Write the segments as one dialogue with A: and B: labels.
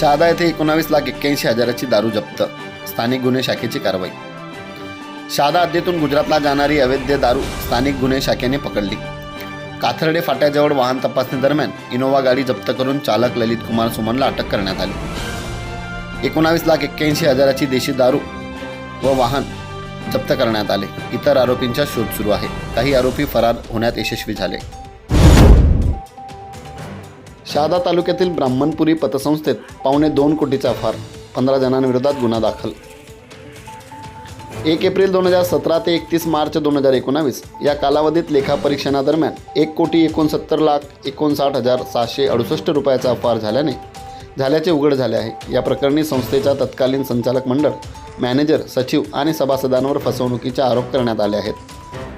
A: शहादा येथे एकोणावीस लाख एक्क्याऐंशी हजाराची दारू जप्त. स्थानिक गुन्हे शाखेची कारवाई. शहादा हद्दीतून गुजरातला जाणारी अवैध दारू स्थानिक गुन्हे शाखेने पकडली. काथर्डे फाट्याजवळ वाहन तपासणी दरम्यान इनोव्हा गाडी जप्त करून चालक ललित कुमार सुमनला अटक करण्यात आली. एकोणावीस लाख एक्क्याऐंशी हजाराची देशी दारू व वाहन जप्त करण्यात आले. इतर आरोपींचा शोध सुरू आहे. काही आरोपी फरार होण्यात यशस्वी झाले. शहादा तालुक्यातील ब्राह्मणपुरी पतसंस्थेत पावणे दोन कोटीचा फार पंधरा जणांविरोधात गुन्हा दाखल. एक एप्रिल दोन हजार सतरा ते एकतीस मार्च दोन हजार एकोणावीस या कालावधीत लेखापरीक्षणादरम्यान एक कोटी एकोणसत्तर लाख एकोणसाठ हजार सहाशे अडुसष्ट रुपयाचा अफार झाल्याने झाल्याचे उघड झाले आहे. या प्रकरणी संस्थेच्या तत्कालीन संचालक मंडळ मॅनेजर सचिव आणि सभासदांवर फसवणुकीचे आरोप करण्यात आले आहेत.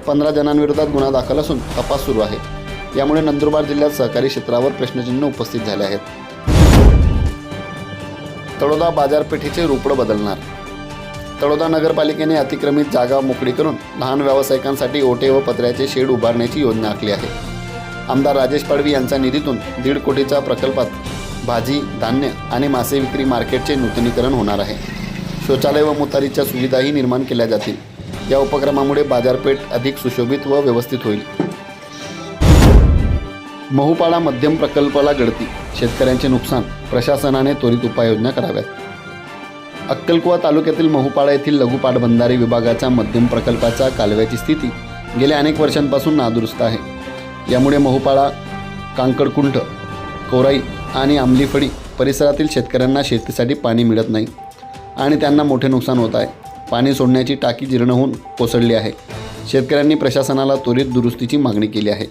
A: पंधरा जणांविरोधात गुन्हा दाखल असून तपास सुरू आहे. यामुळे नंदुरबार जिल्ह्यात सहकारी क्षेत्रावर प्रश्नचिन्ह उपस्थित झाले आहेत. तळोदा बाजारपेठेचे रूपडं बदलणार. तळोदा नगरपालिकेने अतिक्रमित जागा मोकळी करून लहान व्यावसायिकांसाठी ओटे व पत्र्याचे शेड उभारण्याची योजना आखली आहे. आमदार राजेश पाडवी यांच्या निधीतून दीड कोटीच्या प्रकल्पात भाजी धान्य आणि मासे विक्री मार्केटचे नूतनीकरण होणार आहे. शौचालय व मुतारीच्या सुविधाही निर्माण केल्या जातील. या उपक्रमामुळे बाजारपेठ अधिक सुशोभित व व्यवस्थित होईल. महुपाडा मध्यम प्रकल्पाला गळती शेतकऱ्यांचे नुकसान प्रशासनाने त्वरित उपाययोजना कराव्यात. अक्कलकुवा तालुक्यातील महुपाडा येथील लघु पाटबंधारे विभागाच्या मध्यम प्रकल्पाच्या कालव्याची स्थिती गेल्या अनेक वर्षांपासून नादुरुस्त आहे. यामुळे महुपाडा कांकडकुंठ कोराई आणि आंबलीफळी परिसरातील शेतकऱ्यांना शेतीसाठी पाणी मिळत नाही आणि त्यांना मोठे नुकसान होत आहे. पाणी सोडण्याची टाकी जीर्ण होऊन कोसळली आहे. शेतकऱ्यांनी प्रशासनाला त्वरित दुरुस्तीची मागणी केली आहे.